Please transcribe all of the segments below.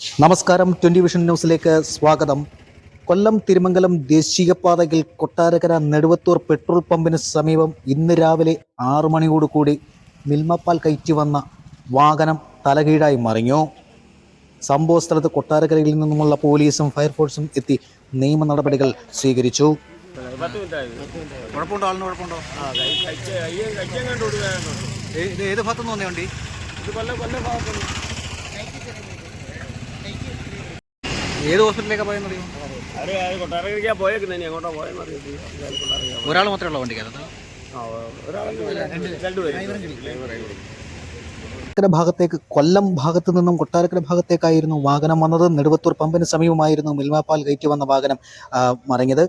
നമസ്കാരം. Twenty vision ന്യൂസിലേക്ക് സ്വാഗതം. കൊല്ലം തിരുമംഗലം ദേശീയപാതയിൽ കൊട്ടാരക്കര നെടുവത്തൂർ പെട്രോൾ പമ്പിന് സമീപം ഇന്ന് രാവിലെ ആറു മണിയോടുകൂടി മിൽമപ്പാൽ കയറ്റി വന്ന വാഹനം തലകീഴായി മറിഞ്ഞു. സംഭവ സ്ഥലത്ത് കൊട്ടാരക്കരയിൽ നിന്നുമുള്ള പോലീസും ഫയർഫോഴ്സും എത്തി നിയമ നടപടികൾ സ്വീകരിച്ചു. ഏത് ഭാഗത്തുനിന്ന് വന്നേ വണ്ടി? ഇത് കൊല്ലം കൊല്ലം ഭാഗത്തുനിന്ന്. ഏത് ഹോസ്പിറ്റലിലേക്കാണ് എങ്ങോട്ടാ പോയെന്ന് ഞാൻ കൊട്ടാരക്കര ഒരാൾ മാത്രമേ ഉള്ളൂ വണ്ടിക്കകത്ത് കൊട്ടാരക്കര ഭാഗത്തേക്ക് കൊല്ലം ഭാഗത്ത് നിന്നും കൊട്ടാരക്കര ഭാഗത്തേക്കായിരുന്നു വാഹനം വന്നത്. നെടുവത്തൂർ പമ്പിന് സമീപമായിരുന്നു മിൽമാപ്പാൽ കയറ്റി വന്ന വാഹനം മറിഞ്ഞത്.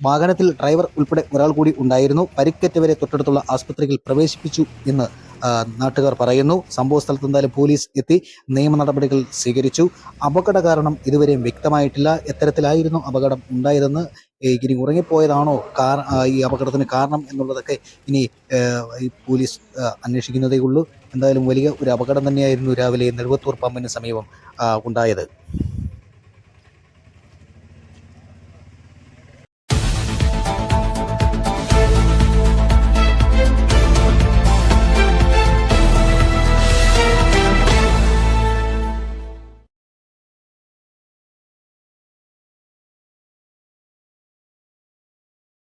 വാഹനത്തിൽ ഡ്രൈവർ ഉൾപ്പെടെ ഒരാൾ കൂടി ഉണ്ടായിരുന്നു. പരിക്കേറ്റവരെ തൊട്ടടുത്തുള്ള ആസ്പത്രിയിൽ പ്രവേശിപ്പിച്ചു എന്ന് നാട്ടുകാർ പറയുന്നു. സംഭവ സ്ഥലത്ത് എന്തായാലും പോലീസ് എത്തി. നിയമ നടപടികൾ സ്വീകരിച്ചു. അപകട കാരണം ഇതുവരെയും വ്യക്തമായിട്ടില്ല. എത്തരത്തിലായിരുന്നു അപകടം ഉണ്ടായതെന്ന് ഇനി ഉറങ്ങിപ്പോയതാണോ കാർ ഈ അപകടത്തിന് കാരണം എന്നുള്ളതൊക്കെ ഇനി പോലീസ് അന്വേഷിക്കുന്നതേ ഉള്ളൂ. എന്തായാലും വലിയ ഒരു അപകടം തന്നെയായിരുന്നു രാവിലെ നെടുവത്തൂർ പമ്പിന് സമീപം ഉണ്ടായത്.